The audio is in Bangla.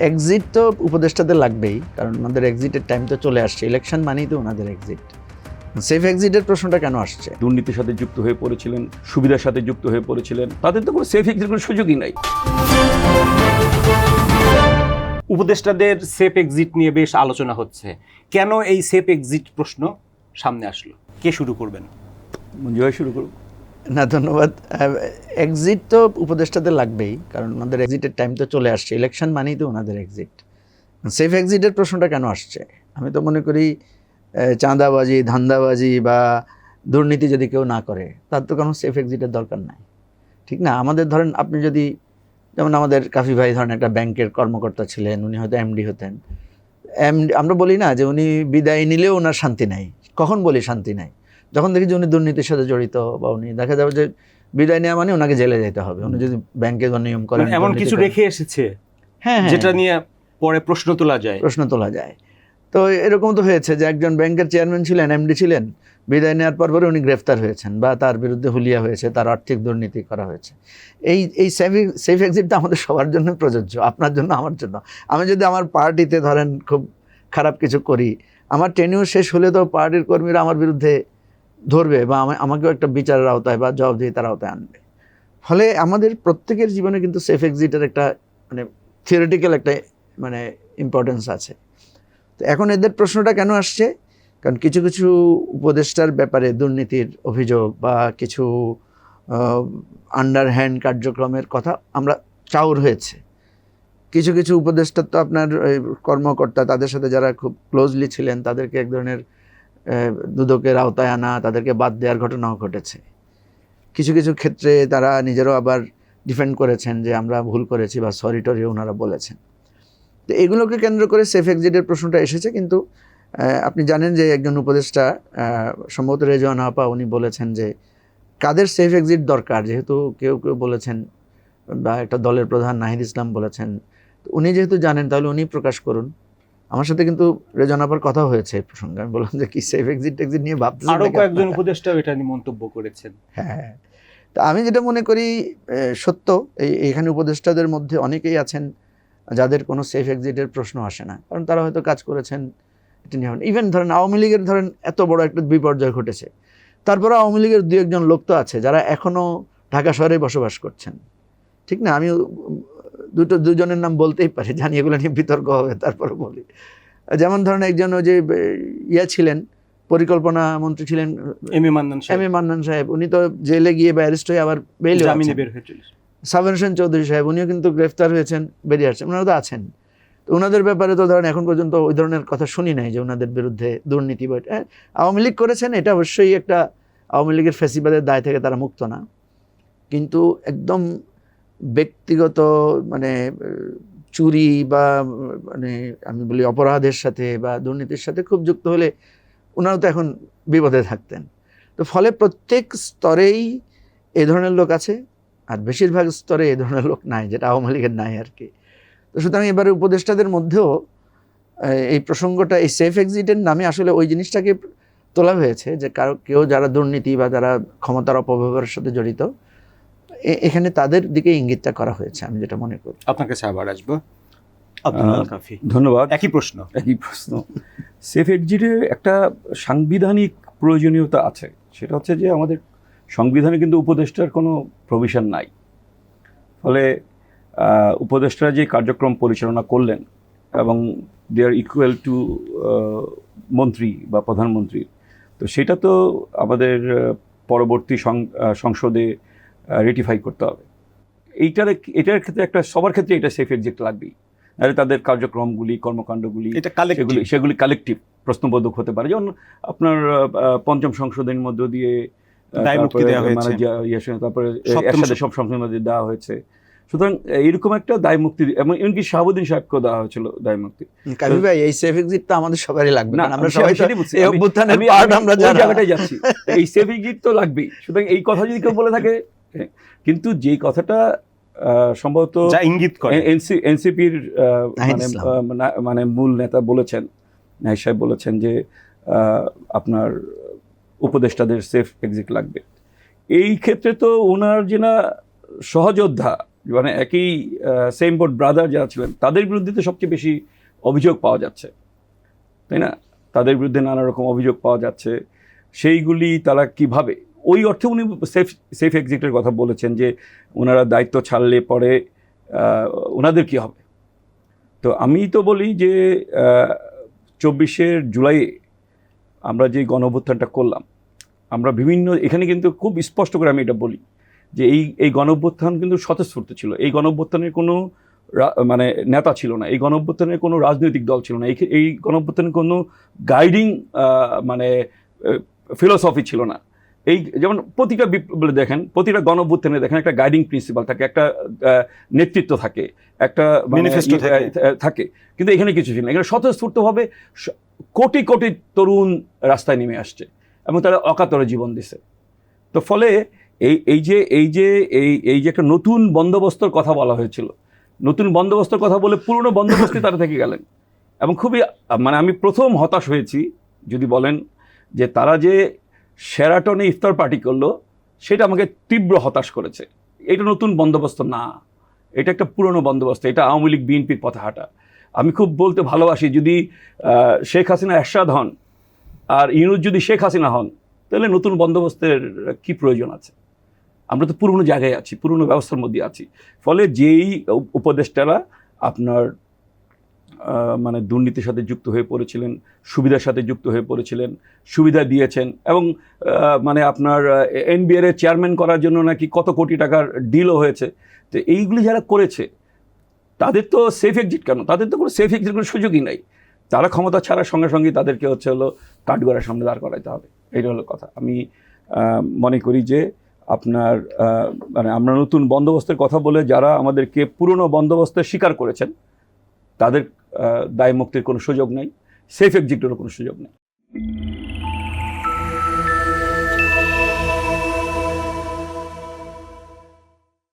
এক্সিট তো উপদেষ্টাদের লাগবেই কারণ ওনাদের এক্সিটের টাইম তো চলে আসছে। ইলেকশন মানেই তো ওনাদের এক্সিট সেফ এক্সিটের প্রশ্নটা কেন আসছে? দুর্নীতির সাথে যুক্ত হয়ে পড়েছিলেন সুবিধার সাথে যুক্ত হয়ে পড়েছিলেন তাদের তো কোনো সেফ এক্সিট কোনো সুযোগই নাই। উপদেষ্টাদের সেফ এক্সিট নিয়ে বেশ আলোচনা হচ্ছে। কেন এই সেফ এক্সিট প্রশ্ন সামনে আসলো? কে শুরু করবেন? মঞ্জু ভাই শুরু করুন। না, ধন্যবাদ। এক্সিট তো উপদেষ্টাদের লাগবেই, কারণ ওনাদের এক্সিটের টাইম তো চলে আসছে। ইলেকশন মানেই তো ওনাদের এক্সিট সেফ এক্সিটের প্রশ্নটা কেন আসছে? আমি তো মনে করি চাঁদাবাজি, ধান্দাবাজি বা দুর্নীতি যদি কেউ না করে, তার তো কোনো সেফ এক্সিটের দরকার নাই। ঠিক না? আমাদের ধরেন, আপনি যদি, যেমন আমাদের কাফি ভাই ধরেন একটা ব্যাংকের কর্মকর্তা ছিলেন, উনি হয়তো এমডি হতেন। এমডি আমরা বলি না যে উনি বিদায় নিলেও ওনার শান্তি নাই। কখন বলি শান্তি নাই? যখন দেখি যে উনি দুর্নীতির সাথে জড়িত বা উনি দেখা যাবে যে বিদায় নেওয়া মানে ওনাকে জেলে যেতে হবে। উনি যদি ব্যাংকে নিয়ম করেন মানে এমন কিছু। রেখে এসেছে হ্যাঁ হ্যাঁ যেটা নিয়ে পরে প্রশ্ন তোলা যায়। প্রশ্ন তোলা যায়। তো এরকম তো হয়েছে যে একজন ব্যাংকের চেয়ারম্যান ছিলেন এমডি ছিলেন বিদায় নেওয়ার পর পরে উনি গ্রেফতার হয়েছেন বা তার বিরুদ্ধে হুলিয়া হয়েছে তার আর্থিক দুর্নীতি করা হয়েছে। এই এই সেফ সেফ এক্সিটটা আমাদের সবার জন্য প্রযোজ্য আপনার জন্য আমার জন্য। আমি যদি আমার পার্টিতে ধরেন খুব খারাপ কিছু করি আমার টেনিউর শেষ হলে তো পার্টির কর্মীরা আমার বিরুদ্ধে ধরবে বা আমা- আমাকেও একটা বিচারের আওতায় বা জবাবদিহিতার আওতায় আনবে। ফলে আমাদের প্রত্যেকের জীবনে কিন্তু সেফ এক্সিটের একটা মানে থিওরিটিক্যাল একটা মানে ইম্পর্টেন্স আছে। তো এখন এদের প্রশ্নটা কেন আসছে? কারণ কিছু কিছু উপদেষ্টার ব্যাপারে দুর্নীতির অভিযোগ বা কিছু আন্ডারহ্যান্ড কার্যক্রমের কথা আমরা চাউর হয়েছে। কিছু কিছু উপদেষ্টার তো আপনার কর্মকর্তা তাদের সাথে যারা খুব ক্লোজলি ছিলেন তাদেরকে এক ধরনের দুদকের আওতায় আনা, তাদেরকে বাদ দেওয়ার ঘটনাও ঘটেছে। কিছু কিছু ক্ষেত্রে তারা নিজেরাও আবার ডিফেন্ড করেছেন যে আমরা ভুল করেছি বা সরি টরি ওনারা বলেছেন। তো এগুলোকে কেন্দ্র করে সেফ এক্সিটের প্রশ্নটা এসেছে, কিন্তু আপনি জানেন যে একজন উপদেষ্টা সম্ভবত রেজওয়ান আপা উনি বলেছেন যে কাদের সেফ এক্সিট দরকার? যেহেতু কেউ কেউ বলেছেন, বা একটা দলের প্রধান নাহিদ ইসলাম বলেছেন। উনি যেহেতু জানেন, তাহলে উনি প্রকাশ করুন। আমার সাথে কিন্তু রেজন আপার কথা হয়েছে এই প্রসঙ্গে। আমি বললাম যে কি সেফ এক্সিট টেক্সিট নিয়ে ভাবতেছেন আরও কয়েকজন আপনারা? উপদেষ্টাও এটা নিয়ে মন্তব্য করেছেন। হ্যাঁ। তা আমি যেটা মনে করি সত্য এই এখানে উপদেষ্টাদের মধ্যে অনেকেই আছেন যাদের কোনো সেফ এক্সিটের প্রশ্ন আসে না। কারণ তারা হয়তো কাজ করেছেন এটা নিয়ে ইভেন ধরেন আওয়ামী লীগের ধরেন এত বড় একটা বিপর্যয় ঘটেছে। তারপরে আওয়ামী লীগের দু একজন লোক তো আছে যারা এখনও ঢাকা শহরে বসবাস করছেন। ঠিক না? আমি দুটো দুজনের নাম বলতেই পারে জানি এগুলো নিয়ে বিতর্ক হবে তারপরে বলি। যেমন ধরেন একজন ওই যে ইয়া ছিলেন পরিকল্পনা মন্ত্রী ছিলেন এম এ মান্নান এম সাহেব এ মান্নান সাহেব উনি তো জেলে গিয়ে ব্যারিস্ট হয়ে আবার বেইলে জামিনে বের চলেছে সাবের হোসেন চৌধুরী সাহেব উনিও কিন্তু গ্রেফতার হয়েছেন বেরিয়ে আসছেন ওনারা তো আছেন। তো ওনাদের ব্যাপারে তো ধরেন এখন পর্যন্ত ওই ধরনের কথা শুনি নাই যে ওনাদের বিরুদ্ধে দুর্নীতি বা হ্যাঁ, আওয়ামী লীগ করেছেন এটা অবশ্যই একটা আওয়ামী লীগের ফেসিবাদের দায় থেকে তারা মুক্ত না। কিন্তু একদম ব্যক্তিগত মানে চুরি বা মানে আমি বলি অপরাধের সাথে বা দুর্নীতির সাথে খুব যুক্ত হলে ওনারা তো এখন বিপদে থাকতেন। তো ফলে প্রত্যেক স্তরেই এ ধরনের লোক আছে, আর বেশিরভাগ স্তরে এ ধরনের লোক নাই, যেটা আওয়ামী লীগের নাই আর কি। তো সুতরাং এবারে উপদেষ্টাদের মধ্যেও এই প্রসঙ্গটা, এই সেফ এক্সিটের নামে আসলে ওই জিনিসটাকে তোলা হয়েছে যে কারও, কেউ যারা দুর্নীতি বা যারা ক্ষমতার অপব্যবহারের সাথে জড়িত এখানে তাদের দিকে ইঙ্গিতটা করা হয়েছে আমি যেটা মনে করি। আপনার কাছে আবার আসব। ধন্যবাদ। একই প্রশ্ন। একই প্রশ্ন। সেফ এক্সিটের একটা সাংবিধানিক প্রয়োজনীয়তা আছে। সেটা হচ্ছে যে আমাদের সংবিধানে কিন্তু উপদেষ্টার কোনো প্রভিশন নাই। ফলে উপদেষ্টারা যে কার্যক্রম পরিচালনা করলেন এবং দে আর ইকুয়াল টু মন্ত্রী বা প্রধানমন্ত্রী তো সেটা তো আমাদের পরবর্তী সং- সংসদে রেটিফাই করতে হবে। এইটার এটার ক্ষেত্রে একটা সবার ক্ষেত্রে এটা সেফ এক্সিট লাগবেই। নাহলে তাদের কার্যক্রমগুলি কর্মকাণ্ডগুলি এটা সেগুলি সেগুলি কালেকটিভ প্রশ্নবোধক হতে পারে। যেমন আপনার পঞ্চম সংশোধনের মধ্য দিয়ে তারপরে। মানে ইয়ে একসাথে সব সংশোধন দেওয়া হয়েছে। সুতরাং এইরকম একটা দায় মুক্তি এবং এমনকি শাহাবুদ্দিন সাহেবকেও দেওয়া হয়েছিল দায় মুক্তি। কাবি ভাই এই সেফ এক্সিট তো আমাদের সবারই লাগবে। না আমরা সবাই সেটাই বলছি। অভ্যুত্থানের পার্ট আমরা জায়গাটাই যাচ্ছি। এই সেভিং গিট তো লাগবেই। সুতরাং এই কথা যদি কেউ বলে থাকে কিন্তু যেই কথাটা আহ, সম্ভবত যা ইঙ্গিত করে। এনসিপির মানে আহ, না- মানে মূল নেতা বলেছেন নাহিদ সাহেব বলেছেন যে আহ, আপনার উপদেষ্টাদের সেফ এক্সিট লাগবে। এই ক্ষেত্রে তো ওনার যে না সহযোদ্ধা মানে একই সেম বোর্ড ব্রাদার যারা ছিলেন তাদের বিরুদ্ধে তো সবচেয়ে বেশি অভিযোগ পাওয়া যাচ্ছে। তাই না? তাদের বিরুদ্ধে নানা রকম অভিযোগ পাওয়া যাচ্ছে। সেইগুলি তারা কীভাবে ওই অর্থে উনি সেফ সেফ এক্সিটের কথা বলেছেন যে ওনারা দায়িত্ব ছাড়লে পরে ওনাদের কি হবে? তো আমি তো বলি যে চব্বিশের জুলাই আমরা যে গণঅভ্যুত্থানটা করলাম, আমরা বিভিন্ন, এখানে কিন্তু খুব স্পষ্ট করে আমি এটা বলি যে এই এই গণঅভ্যুত্থান কিন্তু স্বতঃস্ফূর্ত ছিল। এই গণঅভ্যুত্থানের কোনো মানে নেতা ছিল না, এই গণঅভ্যুত্থানের কোনো রাজনৈতিক দল ছিল না, এই এই গণঅভ্যুত্থানের কোনো গাইডিং মানে ফিলোসফি ছিল না। এই যেমন প্রতিটা বিপ্লবে দেখেন প্রতিটা গণঅভ্যুত্থানে দেখেন একটা গাইডিং প্রিন্সিপাল থাকে একটা নেতৃত্ব থাকে একটা Manifesto ইয়ে, থাকে। কিন্তু এখানে কিছু ছিল না এখানে স্বতঃস্ফূর্তভাবে কোটি কোটি তরুণ রাস্তায় নেমে আসছে এবং তারা অকাতরে জীবন দিছে। তো ফলে এই এই যে এই যে এই এই যে একটা নতুন বন্দোবস্তর কথা বলা হয়েছিল নতুন বন্দোবস্তর কথা বলে পুরনো বন্দোবস্তে তারা থেকে গেলেন। এবং খুবই মানে আমি প্রথম হতাশ হয়েছি যদি বলেন যে তারা যে শেরাটনে ইফতার পার্টি করল, সেটা আমাকে তীব্র হতাশ করেছে। এটা নতুন বন্দোবস্ত না, এটা একটা পুরনো বন্দোবস্ত, এটা আওয়ামী লীগ বিএনপির পথে হাঁটা। আমি খুব বলতে ভালোবাসি, যদি শেখ হাসিনা এরশাদ হন আর ইউনুস যদি শেখ হাসিনা হন, তাহলে নতুন বন্দোবস্তের কি প্রয়োজন আছে? আমরা তো পুরনো জায়গায় আছি, পুরনো ব্যবস্থার মধ্যে আছি। ফলে যেই উপ- উপদেষ্টারা আপনার মানে দুর্নীতির সাথে যুক্ত হয়ে পড়েছিলেন, সুবিধার সাথে যুক্ত হয়ে পড়েছিলেন, সুবিধা দিয়েছেন এবং মানে আপনার এনবিআর এর চেয়ারম্যান করার জন্য নাকি কত কোটি টাকার ডিলও হয়েছে। তো এইগুলি যারা করেছে, তাদের তো সেফ এক্সিট কেন? তাদের তো কোনো সেফ এক্সিট কোনো সুযোগই নাই। তারা ক্ষমতা ছাড়ার সঙ্গে সঙ্গে তাদেরকে হচ্ছে হলো কাঠগড়ার সামনে দাঁড় করাইতে হবে। এটা হলো কথা। আমি মনে করি যে আপনার মানে আমরা নতুন বন্দোবস্তের কথা বলে যারা আমাদেরকে পুরনো বন্দোবস্তের স্বীকার করেছেন, তাদের দায় মুক্তির কোনো সুযোগ নেই সেফ এক্সিটেরও কোনো সুযোগ নেই।